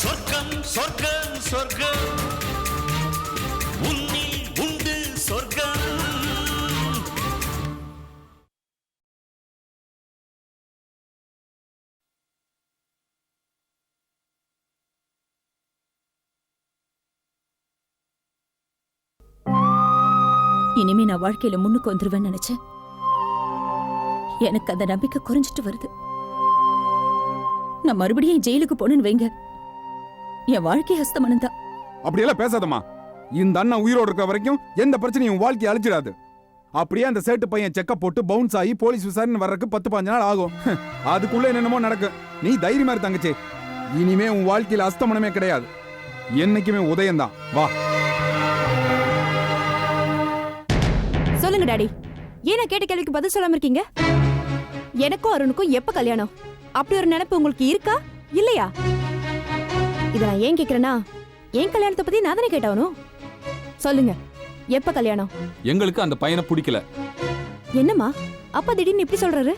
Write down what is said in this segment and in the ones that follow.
சொர்க்கம் சொர்க்கம் சொர்க்கம். உன்னில் உண்டு சொர்க்கம். இனிமே நான் வாழ்க்கையில முன்னுக்கு வந்துருவேன் நினைச்சேன். எனக்கு அந்த நம்பிக்கை குறைஞ்சிட்டு வருது. நான் மறுபடியும் ஜெயிலுக்கு போனேன்னு வைங்க. என் வாழ்க்கை ஹஸ்தமனம் தான் அப்படியெல்லாம் பேசாதம்மா. இந்த அண்ணன் உயிரோடு இருக்க வரைக்கும் எந்த பிரச்சனையும் உன் வாழ்க்கையை அழிச்சிடாது. அப்படியே அந்த சேட்டு பையன் செக்கப் போட்டு பவுன்ஸ் ஆகி போலீஸ் விசாரணை வர்றதுக்கு பத்து பாஞ்சு நாள் ஆகும். அதுக்குள்ள என்னென்னமோ நடக்கும் நீ தைரியமா இரு தங்கச்சி. இனிமே உன் வாழ்க்கையில அஸ்தமனமே கிடையாது. என்னைக்குமே உதயம்தான். வா. சொல்லுங்க டாடி. ஏன் கேட்ட கேள்விக்கு பதில் சொல்லாம இருக்கீங்க? எனக்கும் அருணுக்கும் எப்ப கல்யாணம்? அப்படி ஒரு நினைப்பு உங்களுக்கு இருக்கா? இல்லையா? இத நான் ஏன் கேக்குறேன்னா என் கல்யாணத்தை பத்தி நான் தானே கேட்டாவணும் சொல்லுங்க எப்ப கல்யாணம்? எங்களுக்கு அந்த பையனை பிடிக்கல. என்னம்மா? அப்பா திடீர்னு இப்படி சொல்றாரு?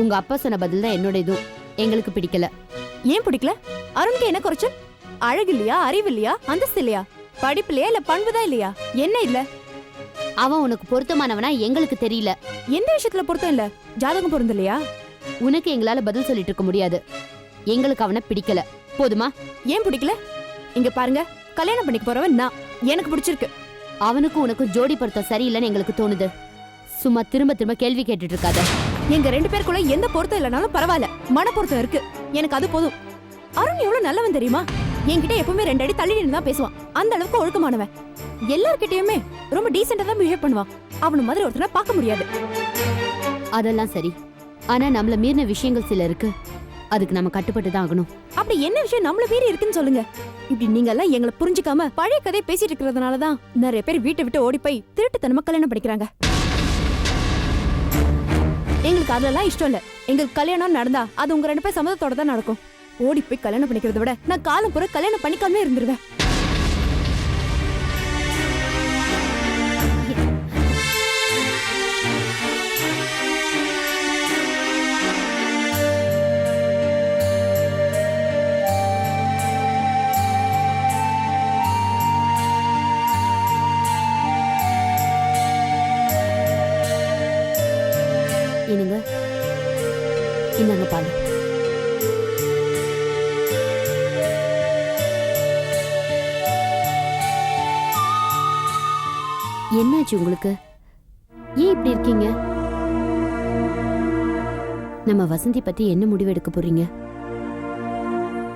உங்க அப்பா சொன்ன பதில் தான் என்னோட இதுவும். எங்களுக்கு பிடிக்கல. ஏன் பிடிக்கல? அருணுக்கு என்ன குறைச்சல் அழகு இல்லையா அறிவு இல்லையா அந்தஸ்து இல்லையா? படிப்பு இல்லையா இல்ல பண்புதான் இல்லையா? என்ன இல்ல அவன் உனக்கு பொருத்தமானவனா எங்களுக்கு தெரியல. எந்த விஷயத்துல பொருத்தம் இல்ல? ஜாதகம் பொருந்த இல்லையா உனக்கு எங்களால பதில் சொல்லிட்டு இருக்க முடியாது. எங்களுக்கு அவனை பிடிக்கல. போதுமா? ஏன் பிடிக்கல? இங்க பாருங்க கல்யாணம் பண்ணிக்க போறவன் நான். எனக்கு பிடிச்சிருக்கு. அவனுக்கும் உனக்கும் ஜோடி பொருத்தம் சரியில்லைன்னு எங்களுக்கு தோணுது. சும்மா திரும்ப திரும்ப கேள்வி கேட்டுட்டு இருக்காத எங்க ரெண்டு பேருக்குள்ள எந்த பொருத்தம் இல்லைனாலும் பரவாயில்ல. மன பொருத்தம் இருக்கு. எனக்கு அது போதும். அருண் எவ்வளவு நல்லவன் தெரியுமா? என்கிட்ட எப்பவுமே ரெண்டு அடி தள்ளி நின்று தான் பேசுவான். அந்த அளவுக்கு ஒழுக்கமானவன். எல்லார்கிட்டயுமே ரொம்ப டீசெண்டா தான் பிஹேவ் பண்ணுவான். அவன மாதிரி ஒருத்தனை பார்க்க முடியாது. அதெல்லாம் சரி. ஆனா நம்மள மீறின விஷயங்கள் சில இருக்கு. அதுக்கு நம்ம கட்டுப்பட்டு தான் ஆகணும். அப்படி என்ன விஷயம்? நம்மள மீறி இருக்குன்னு சொல்லுங்க. இப்படி நீங்க எல்லாம் எங்களை புரிஞ்சுக்காம பழைய கதையை பேசிட்டு இருக்கிறதுனால தான் நிறைய பேர் வீட்டை விட்டு ஓடி போய் திருட்டுத்தனமா கல்யாணம் பண்ணிக்கிறாங்க. எங்களுக்கு அதெல்லாம் இஷ்டம் இல்ல. எங்களுக்கு கல்யாணம் நடந்தா அது உங்க ரெண்டு பேர் சம்மதத்தோட தான் நடக்கும். ஓடி போய் கல்யாணம் பண்ணிக்கிறத விட நான் காலம் பூரா கல்யாணம் பண்ணிக்காமலே இருந்துருவேன். என்னங்க இந்தாங்க பால். என்னாச்சு உங்களுக்கு? ஏன் இப்படி இருக்கீங்க? நம்ம வசந்தி பத்தி என்ன முடிவு எடுக்க போறீங்க?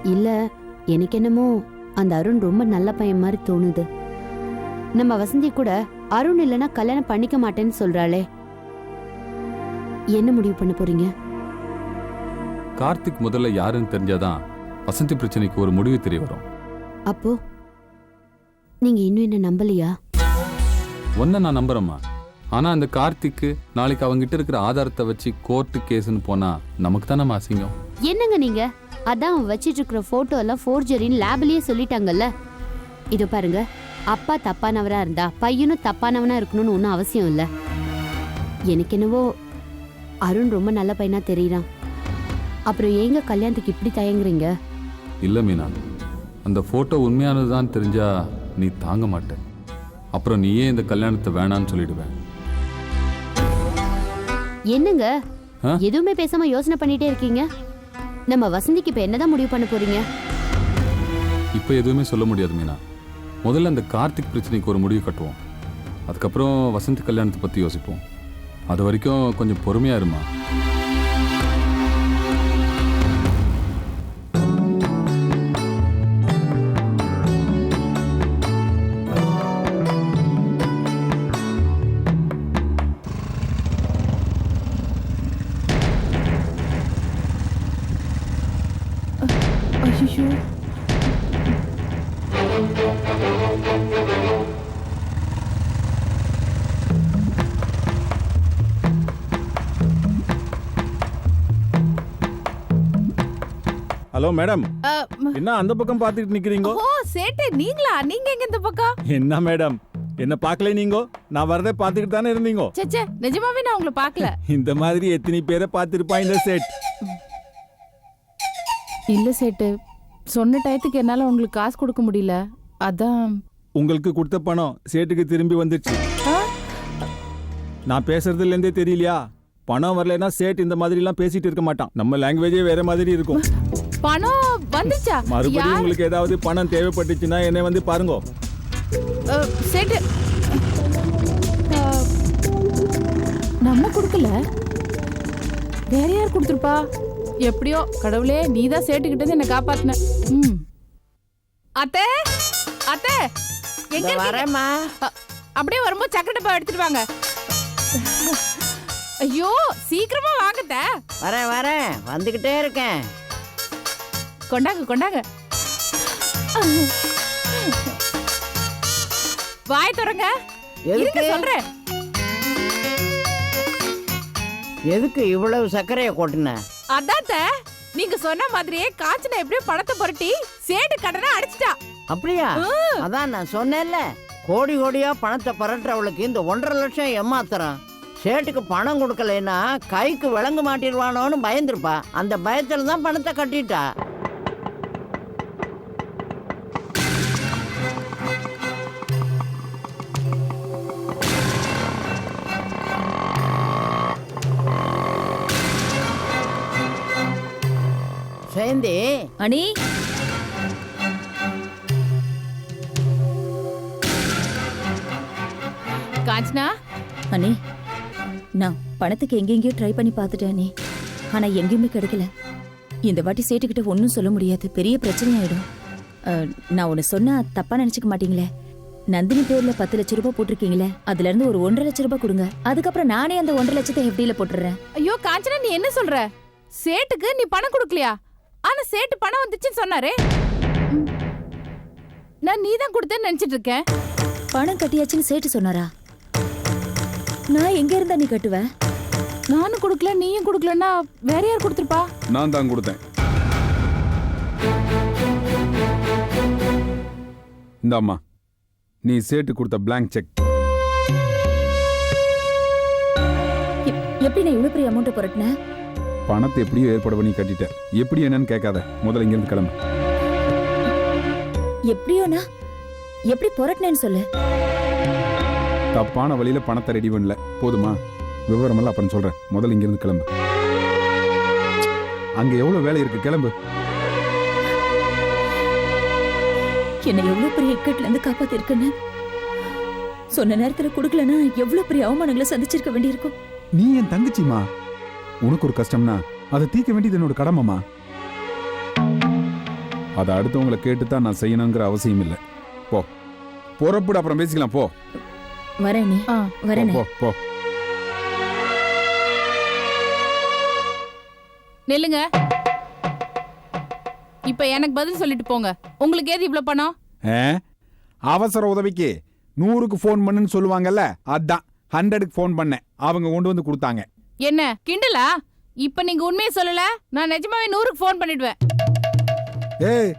இல்ல எனக்கு என்னமோ அந்த அருண் ரொம்ப நல்ல பையன் மாதிரி தோணுது. நம்ம வசந்தி கூட அருண் இல்லைன்னா கல்யாணம் பண்ணிக்க மாட்டேன்னு சொல்றாளே. என்ன முடிவு பண்ண போறீங்க? கார்த்திக் முதல்ல யாருன்னு தெரிஞ்சாதான் வசந்தி பிரச்சனைக்கு ஒரு முடிவு தெரிய வரும். அப்போ? நீங்க இன்னும் என்ன நம்பலையா? ஒன்ன நான் நம்புறேம்மா. ஆனா அந்த கார்த்திக்கு நாளைக்கு அவங்கிட்ட இருக்கிற ஆதாரத்தை வச்சு கோர்ட்டு கேஸ்னு போனா நமக்கு தானே அசிங்கம். என்னங்க நீங்க? அதான் அவன் வச்சிட்டு இருக்கிற போட்டோ எல்லாம் ஃபோர்ஜரின்னு லேபிலேயே சொல்லிட்டாங்கல்ல. இதோ பாருங்க. அப்பா தப்பானவரா இருந்தா பையனும் தப்பானவனா இருக்கணும்னு ஒன்றும் அவசியம் இல்லை. எனக்கு என்னவோ அருண் ரொம்ப நல்ல பையனா தெரியறான். அப்புறம் ஏங்க கல்யாணத்துக்கு இப்படி தயங்குறீங்க? இல்ல மீனா. அந்த போட்டோ உண்மையானதுதான் தெரிஞ்சா நீ தாங்க மாட்ட. அப்புறம் நீயே இந்த கல்யாணத்தை வேணான்னு சொல்லிடுவேன். என்னங்க? ஆ? எதுவுமே பேசாம யோசனை பண்ணிட்டே இருக்கீங்க? நம்ம வசந்திக்கு இப்ப என்னதான் முடிவு பண்ண போறீங்க? இப்போ எதுவுமே சொல்ல முடியாது மீனா. முதல்ல அந்த கார்த்திக் பிரச்சனைக்கு ஒரு முடிவு கட்டுவோம். அதுக்கப்புறம் வசந்த் கல்யாணத்தை பற்றி யோசிப்போம். அது வரைக்கும் கொஞ்சம் பொறுமையாக இருமா? Hello madam. என்ன அந்த பக்கம் பார்த்துட்டு நிக்கிறீங்க? ஓ சேட்டு. நீங்களா? நீங்க எங்க இந்த பக்கம்? என்ன மேடம்? என்ன பார்க்கல நீங்க? நான் வரதை பார்த்துக்கிட்டு தானே இருந்தீங்க? சச்சே நிஜமாவே நான் உங்களை பார்க்கல. இந்த மாதிரி எத்தனை பேரை பார்த்துருப்பா இந்த செட்? இல்ல சேட்டு. சொன்ன டயத்துக்கு என்னால உங்களுக்கு காசு கொடுக்க முடியல. அதான். உங்களுக்கு கொடுத்த பணம் சேட்டுக்கு திரும்பி வந்துடுச்சு? நான் பேசுறதுல இருந்தே தெரியலையா? பணம் வரலைன்னா சேட் இந்த மாதிரி எல்லாம் பேசிட்டு இருக்க மாட்டான். நம்ம லாங்குவேஜே வேற மாதிரி இருக்கும். பணம் வந்துச்சா? மறுபடியும் உங்களுக்கு ஏதாவது பணம் தேவைப்பட்டுச்சுன்னா என்னை வந்து பாருங்க. சேட்டு. நம்ம கொடுக்கல. வேற யார் கொடுத்துருப்பா? எப்படியோ கடவுளே நீ தான் சேட்டுக்கிட்ட என்ன காப்பாத்தின. ம். அத்தை அத்தை எங்க? வரேம்மா. அப்படியே வரும்போது சக்கரை டப்பா எடுத்துட்டு வாங்க. ஐயோ சீக்கிரமா வாங்கத்த. வரேன் வரேன். வந்துகிட்டே இருக்கேன். கொண்டாங்க கொண்டாங்க வாய் இருங்க எதுக்கு? சொல்றேன். எதுக்கு இவ்வளவு சர்க்கரையை கொட்டின? அதாத்த நீங்க சொன்ன மாதிரியே காஞ்சனா எப்படியோ பணத்தை புரட்டி சேட்டு கடனை அடிச்சிட்டா. அப்படியா? அதான் நான் சொன்னேன்ல. கோடி கோடியா பணத்தை பரட்டுறவளுக்கு இந்த ஒன்றரை லட்சம் ஏமாத்துறான். சேட்டுக்கு பணம் கொடுக்கலைன்னா கைக்கு விளங்க மாட்டிடுவானோன்னு பயந்துருப்பா. அந்த பயத்துல தான் பணத்தை கட்டிட்டா. சேந்தி அனி? காஞ்சனா? அனி நான் பணத்துக்கு எங்கெங்கேயோ ட்ரை பண்ணி பார்த்துட்டேன் அனி. ஆனா எங்கேயுமே கிடைக்கல. இந்த வாட்டி சேட்டுக்கிட்ட ஒன்றும் சொல்ல முடியாது. பெரிய பிரச்சனையாயிடும். நான் ஒன்று சொன்னா தப்பா நினைச்சுக்க மாட்டீங்களே? நந்தினி பேர்ல பத்து லட்ச ரூபாய் போட்டிருக்கீங்களே? அதுல இருந்து ஒரு ஒன்றரை லட்ச ரூபாய் கொடுங்க. அதுக்கப்புறம் நானே அந்த ஒன்றரை லட்சத்தை எஃப்டியில போட்டுறேன் ஐயோ காஞ்சனா நீ என்ன சொல்ற? சேட்டுக்கு நீ பணம் கொடுக்கலையா? ஆனா சேட்டு பணம் வந்துச்சுன்னு சொன்னாரே. நான் நீ தான் கொடுத்தேன்னு நினைச்சிட்டு இருக்கேன். பணம் கட்டியாச்சுன்னு சேட்டு சொன்னாரா? நான் எங்க இருந்தா நீ கட்டுவ? நானும் கொடுக்கல நீயும் கொடுக்கலன்னா வேற யார் கொடுத்துருப்பா? நான் தான் கொடுத்தேன். இந்தாம்மா நீ சேட்டு கொடுத்த blank செக் எப்- எப்படி நான் இவ்வளவு பெரிய அமௌண்ட் புரட்டினேன்? பணத்தை எப்படியோ ஏற்பாடு பண்ணி கட்டிட்ட எப்படி என்னன்னு கேட்காத. முதல்ல இங்கிருந்து கிளம்பு. எப்படியோனா எப்படி புரட்டினேன்னு சொல்லு. தப்பான வழியில பணத்தை ரெடி பண்ணல. போதுமா? விவரமெல்லாம் அப்புறம் சொல்றேன். முதல்ல இங்கிருந்து கிளம்பு. அங்க எவ்வளவு வேலை இருக்கு? கிளம்பு. என்னை எவ்வளவு பெரிய இக்கட்ல இருந்து காப்பாத்திருக்குன்னு? சொன்ன நேரத்துல கொடுக்கலன்னா எவ்வளவு பெரிய அவமானங்களை சந்திச்சிருக்க வேண்டியிருக்கும்? நீ என் தங்கச்சிமா உனக்கு ஒரு கஷ்டம்னா அதை தீர்க்க வேண்டியது என்னோட கடமைமா அதை அடுத்தவங்களை கேட்டு தான் நான் செய்யணுங்கிற அவசியம் இல்லை. போ. புறப்படு அப்புறம் பேசிக்கலாம் போ. வரேன் ஆ போ, வரேனே போ போ. நில்லுங்க. இப்ப எனக்கு பதில் சொல்லிட்டு போங்க. உங்களுக்கு ஏது இவ்ளோ பணம்? ஆ? அவசர உதவிக்கு நூறுக்கு ஃபோன் பண்ணுன்னு சொல்லுவாங்கல்ல அதான். ஹண்ட்ரடுக்கு ஃபோன் பண்ணேன். அவங்க கொண்டு வந்து கொடுத்தாங்க. என்ன கிண்டலா? இப்ப நீங்க உண்மையை சொல்லல நான் நிஜமாவே நூறுக்கு ஃபோன் பண்ணிடுவேன். ஏய்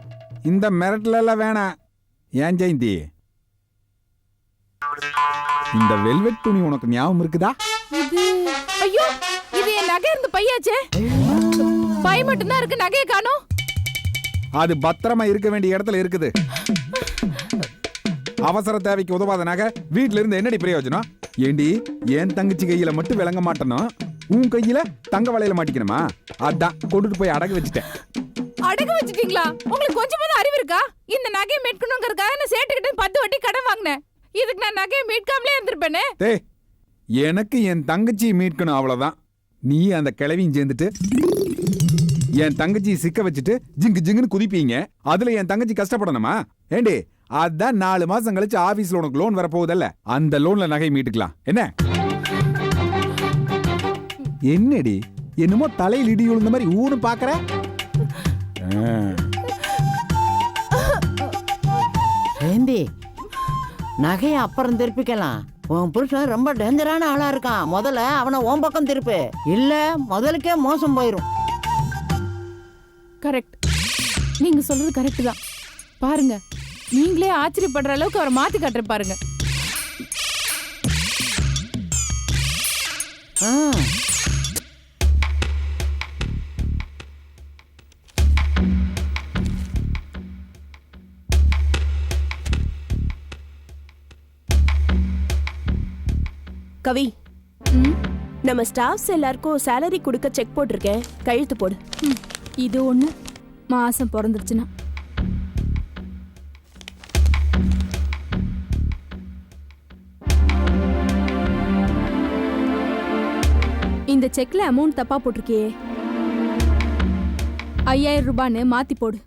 இந்த மிரட்டலெல்லாம் வேணாம். ஏன் ஜெயந்தி? இந்த வெல்வெட் துணி உனக்கு ஞாபகம் இருக்குதா? இது ஐயோ இது என் நகை இருந்த பையாச்சே. பை மட்டும்தான் இருக்கு நகையை காணோம். அது பத்திரமா இருக்க வேண்டிய இடத்துல இருக்குது. அவசர தேவைக்கு உதவாத நகை வீட்ல இருந்து என்னடி பிரயோஜனம்? ஏண்டி என் தங்கச்சி கையில மட்டும் விளங்க மாட்டணும் உன் கையில தங்க வலையில மாட்டிக்கணுமா? அதான் கொண்டுட்டு போய் அடகு வச்சுட்டேன். அடகு வச்சிட்டீங்களா? உங்களுக்கு கொஞ்சமாவது அறிவு இருக்கா? இந்த நகையை மீட்கணுங்கிறதுக்காக நான் சேட்டுக்கிட்ட பத்து வட்டி கடன் வாங்கினேன். இதுக்கு நான் நகையை மீட்காமலே இருந்திருப்பேனே. டே எனக்கு என் தங்கச்சி மீட்கணும் அவ்வளவுதான். நீ அந்த கிழவியும் சேர்ந்துட்டு என் தங்கச்சி சிக்க வச்சுட்டு ஜிங்கு ஜிங்குன்னு குதிப்பீங்க. அதுல என் தங்கச்சி கஷ்டப்படணுமா? ஏண்டி அதான் நாலு மாசம் கழிச்சு ஆபீஸ்ல உனக்கு லோன் வரப்போகுதல்ல. அந்த லோன்ல நகை மீட்டுக்கலாம். என்ன? என்னடி? என்னமோ தலையில் இடி விழுந்த மாதிரி ஊனு பாக்குற? ஆ. சேந்தி நகையை அப்புறம் திருப்பிக்கலாம். உன் புருஷன் ரொம்ப டேஞ்சரான ஆளா இருக்கான். முதல்ல அவனை உன் பக்கம் திருப்பு. இல்ல முதலுக்கே மோசம் போயிரும். கரெக்ட் நீங்க சொல்றது கரெக்ட் தான். பாருங்க. நீங்களே ஆச்சரியப்படுற அளவுக்கு அவரை மாத்தி காட்டுற பாருங்க. கவி. நம்ம ஸ்டாஃப்ஸ் எல்லாருக்கும் சேலரி கொடுக்க செக் போட்டிருக்கேன். கழுத்து போடு. இது ஒன்று மாதம் பிறந்துருச்சுன்னா. இந்த செக்ல அமௌண்ட் தப்பா போட்டிருக்கியே. ஐயாயிரம் ரூபான்னு மாத்தி போடு.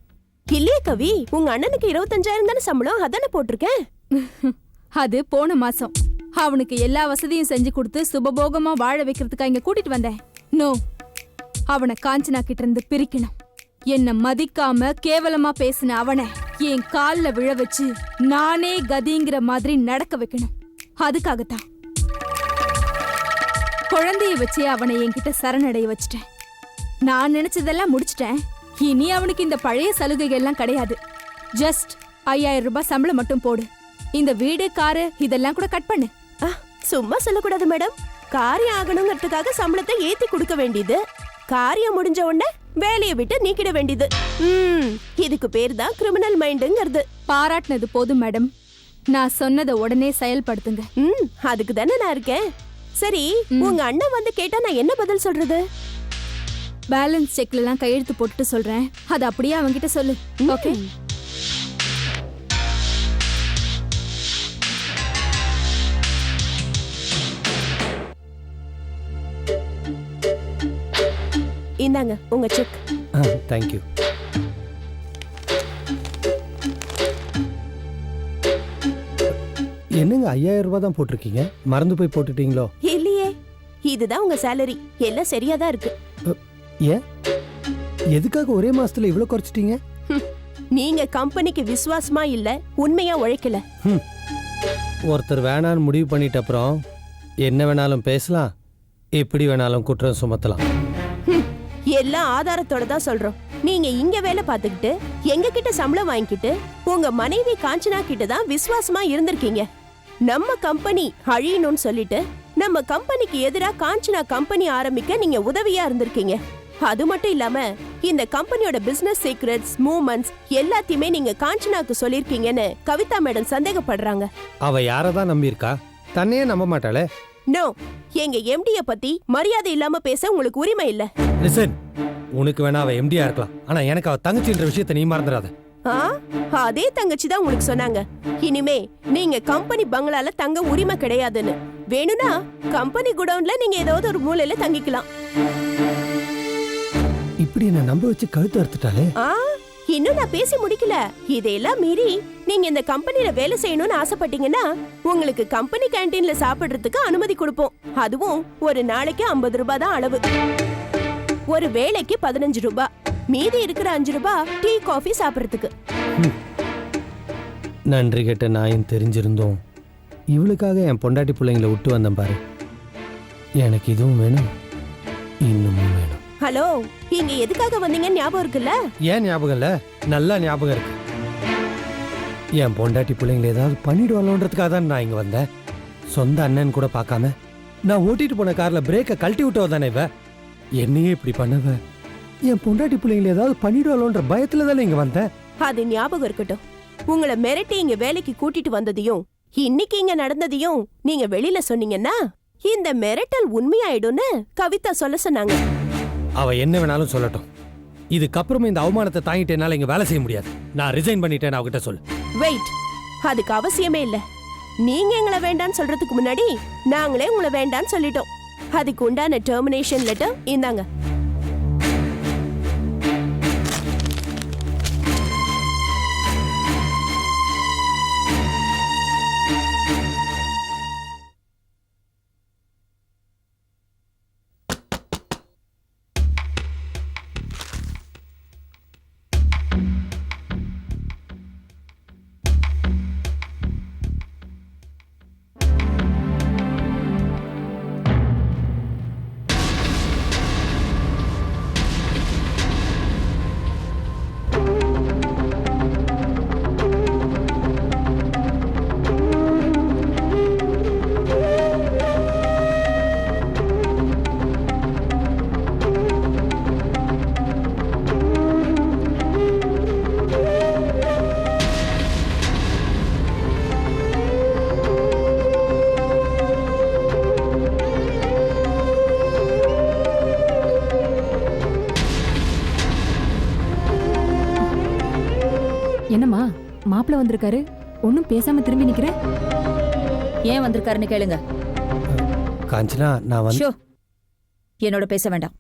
இல்லையே கவி உங்க அண்ணனுக்கு இருபத்தஞ்சாயிரம் தானே சம்பளம்? அதானே போட்டிருக்கேன். அது போன மாசம். அவனுக்கு எல்லா வசதியும் செஞ்சு கொடுத்து சுபபோகமா வாழ வைக்கிறதுக்கா இங்க கூட்டிட்டு வந்தேன். நோ அவனை காஞ்சனா கிட்ட இருந்து பிரிக்கணும். என்ன மதிக்காம கேவலமா பேசின அவனை என் கால்ல விழ வச்சு நானே கதிங்கிற மாதிரி நடக்க வைக்கணும். அதுக்காகத்தான். குழந்தைய வச்சே அவனை என்கிட்ட சரணடைய வச்சிட்டேன். நான் நினைச்சதெல்லாம் முடிச்சிட்டேன். இனி அவனுக்கு இந்த பழைய சலுகைகள் எல்லாம் கிடையாது. ஜஸ்ட் ஐயாயிரம் ரூபாய் சம்பளம் மட்டும் போடு. இந்த வீடு காரு இதெல்லாம் கூட கட் பண்ணு. சும்மா சொல்லக்கூடாது மேடம். காரியம் ஆகணுங்கிறதுக்காக சம்பளத்தை ஏத்தி கொடுக்க வேண்டியது. காரியம் முடிஞ்ச உடனே வேலையை விட்டு நீக்கிட வேண்டியது. ம் இதுக்கு பேர் தான் கிரிமினல் மைண்டுங்கிறது பாராட்டினது போதும் மேடம். நான் சொன்னதை உடனே செயல்படுத்துங்க. ம் அதுக்கு தானே நான் இருக்கேன். சரி உங்க அண்ணன் வந்து கேட்டா நான் என்ன பதில் சொல்றது? பேலன்ஸ் செக்ல எல்லாம் கையெழுத்து போட்டுட்டு சொல்றேன். அது அப்படியே அவன்கிட்ட சொல்லு. ஓகே இந்தாங்க உங்க செக் ஆ தேங்க்யூ என்னங்க ஐயாயிரம் ரூபாய் தான் போட்டிருக்கீங்க? மறந்து போய் போட்டுட்டீங்களோ? இல்லையே. இதுதான் உங்க சேலரி எல்லாம் சரியா தான் இருக்கு. ஏன்? எதுக்காக ஒரே மாசத்துல இவ்வளோ குறைச்சிட்டீங்க? நீங்க கம்பெனிக்கு விசுவாசமா இல்ல உண்மையா உழைக்கல. ஒருத்தர் வேணான்னு முடிவு பண்ணிட்ட அப்புறம் என்ன வேணாலும் பேசலாம் எப்படி வேணாலும் குற்றம் சுமத்தலாம். எல்லாம் ஆதாரத்தோட தான் சொல்றோம். நீங்க இங்க வேலை பார்த்துக்கிட்டு எங்க கிட்ட சம்பளம் வாங்கிக்கிட்டு உங்க மனைவி காஞ்சனா கிட்ட தான் விசுவாசமா இருந்திருக்கீங்க. நம்ம கம்பெனி அழியணும்னு சொல்லிட்டு நம்ம கம்பெனிக்கு எதிரா காஞ்சனா கம்பெனி ஆரம்பிக்க நீங்க உதவியா இருந்திருக்கீங்க. அது மட்டும் இல்லாம இந்த கம்பெனியோட பிசினஸ் சீக்ரெட்ஸ் மூவ்மெண்ட்ஸ் எல்லாத்தையுமே நீங்க காஞ்சனாக்கு சொல்லிருக்கீங்கன்னு கவிதா மேடம் சந்தேகப்படுறாங்க. அவ யாரை தான் நம்பியிருக்கா? தன்னையே நம்ப மாட்டாளே? நோ எங்க எம்டிய பத்தி மரியாதை இல்லாம பேச உங்களுக்கு உரிமை இல்ல. லிசன் உனக்கு வேணா அவ எம்டியா இருக்கலாம். ஆனா எனக்கு அவ தங்கச்சின்ற விஷயத்தை நீ மறந்துடாத. அதே தங்கச்சி தான் உங்களுக்கு சொன்னாங்க. இனிமே நீங்க கம்பெனி பங்களால தங்க உரிமை கிடையாதுன்னு. வேணும்னா கம்பெனி குடவுன்ல நீங்க ஏதாவது ஒரு மூலையில தங்கிக்கலாம். இப்படி என்ன நம்ப வச்சு கழுத்து அறுத்துட்டாளே? ஆ இன்னும் நான் பேசி முடிக்கல. இதையெல்லாம் மீறி நீங்க இந்த கம்பெனில வேலை செய்யணும்னு ஆசைப்பட்டீங்கன்னா உங்களுக்கு கம்பெனி கேண்டீன்ல சாப்பிடுறதுக்கு அனுமதி கொடுப்போம். அதுவும் ஒரு நாளைக்கு ஐம்பது ரூபாய் தான் அளவு. ஒரு வேளைக்கு பதினஞ்சு ரூபாய். மீதி இருக்கிற அஞ்சு ரூபாய் டீ காஃபி சாப்பிடுறதுக்கு. நன்றி கெட்ட நாயும் தெரிஞ்சிருந்தோம். இவளுக்காக என் பொண்டாட்டி பிள்ளைங்கள விட்டு வந்தேன் பாரு. எனக்கு இதுவும் வேணும். இன்னமும் வேணும். ஹலோ இங்க எதுக்காக வந்தீங்கன்னு ஞாபகம் இருக்குல்ல? ஏன் ஞாபகம் இல்ல? நல்லா ஞாபகம் இருக்கு. என் பொண்டாட்டி பிள்ளைங்கள ஏதாவது பண்ணிடுவாளோன்றதுக்காக தான் நான் இங்க வந்தேன். சொந்த அண்ணன் கூட பார்க்காம நான் ஓட்டிட்டு போன கார்ல பிரேக்கை கழட்டி விட்டவ தானே இவ? என்னையே இப்படி பண்ணவ? என் பொண்டாட்டி பிள்ளைங்கள ஏதாவது பண்ணிடுவாளோன்ற பயத்துல தானே இங்க வந்தேன். அது ஞாபகம் இருக்கட்டும். உங்களை மிரட்டி இங்க வேலைக்கு கூட்டிட்டு வந்ததையும் இன்னைக்கு இங்க நடந்ததையும் நீங்க வெளியில சொன்னீங்கன்னா இந்த மிரட்டல் உண்மையாயிடும்னு கவிதா சொல்ல சொன்னாங்க. அவ என்ன வேணாலும் சொல்லட்டும். இதுக்கப்புறம் இந்த அவமானத்தை தாங்கிட்டு என்னால இங்க வேலை செய்ய முடியாது. நான் ரிசைன் பண்ணிட்டேன் அவகிட்ட சொல்லு. வெயிட் அதுக்கு அவசியமே இல்ல. நீங்க எங்களை வேண்டான்னு சொல்றதுக்கு முன்னாடி நாங்களே உங்களை வேண்டான்னு சொல்லிட்டோம். அதுக்கு உண்டான டெர்மினேஷன் லெட்டர் இந்தாங்க. வந்திருக்காரு? ஒன்னும் பேசாம திரும்பி நிக்கிற? ஏன் வந்திருக்காருன்னு கேளுங்க. காஞ்சனா நான் வந்து ஷோ என்னோட பேச வேண்டாம்.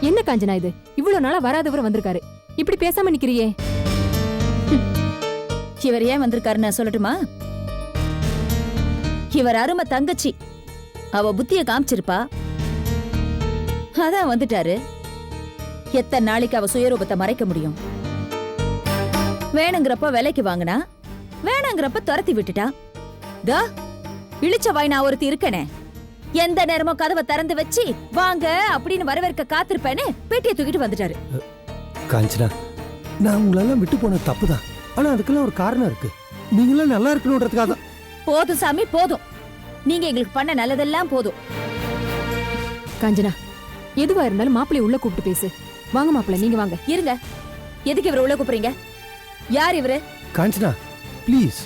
என்ன காஞ்சனா இது? இவ்வளவு நாளா வராதவர் வந்திருக்காரு. இப்படி பேசாம நிக்கிறியே. இவர் ஏன் வந்திருக்காருன்னு நான் சொல்லட்டுமா? இவர் அருமை தங்கச்சி. அவ புத்திய காமிச்சிருப்பா. அதான் வந்துட்டாரு. எத்தனை நாளைக்கு அவ சுயரூபத்தை மறைக்க முடியும்? வேணுங்கிறப்ப விலைக்கு வாங்கினா வேணாங்கிறப்ப துரத்தி விட்டுட்டா? தா இழிச்ச வாய் நான் ஒருத்தி இருக்கனே. எந்த நேரமும் கதவை திறந்து வச்சு வாங்க அப்படின்னு வரவேற்க காத்திருப்பேன்னு பெட்டியை தூக்கிட்டு வந்துட்டாரு. காஞ்சனா நான் உங்களெல்லாம் விட்டு போன தப்பு தான் ஆனா அதுக்கெல்லாம் ஒரு காரணம் இருக்கு. நீங்களாம் நல்லா இருக்கணுன்றதுக்காக தான். போதும் சாமி போதும். நீங்க எங்களுக்கு பண்ண நல்லதெல்லாம் போதும். காஞ்சனா எதுவா இருந்தாலும் மாப்பிள்ளைய உள்ள கூப்பிட்டு பேசு. வாங்க மாப்பிள்ள நீங்க வாங்க. இருங்க. எதுக்கு இவரை உள்ள கூப்பிடுறீங்க? யார் இவரு? காஞ்சனா ப்ளீஸ்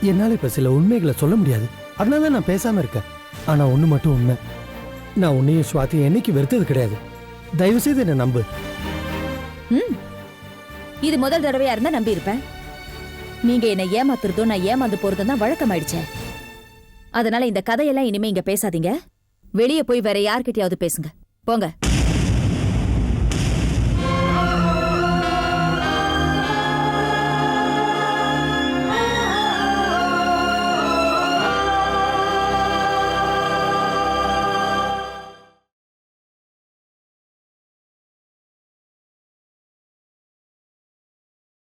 என்னால இப்ப சில உண்மைகளை சொல்ல முடியாது. அதனால தான் நான் பேசாம இருக்கேன். ஆனா ஒண்ணு மட்டும் உண்மை. நான் உன்னையும் சுவாத்தியும் என்னைக்கு வெறுத்தது கிடையாது. தயவு செய்து என்னை நம்பு. ம். இது முதல் தடவையா இருந்தா நம்பி இருப்பேன். நீங்க என்ன ஏமாத்துறதும் நான் ஏமாந்து போறதும் தான் வழக்கமாயிடுச்சே. அதனால இந்த கதையெல்லாம் இனிமே இங்க பேசாதீங்க. வெளியே போய் வேற யார்கிட்டயாவது பேசுங்க. போங்க.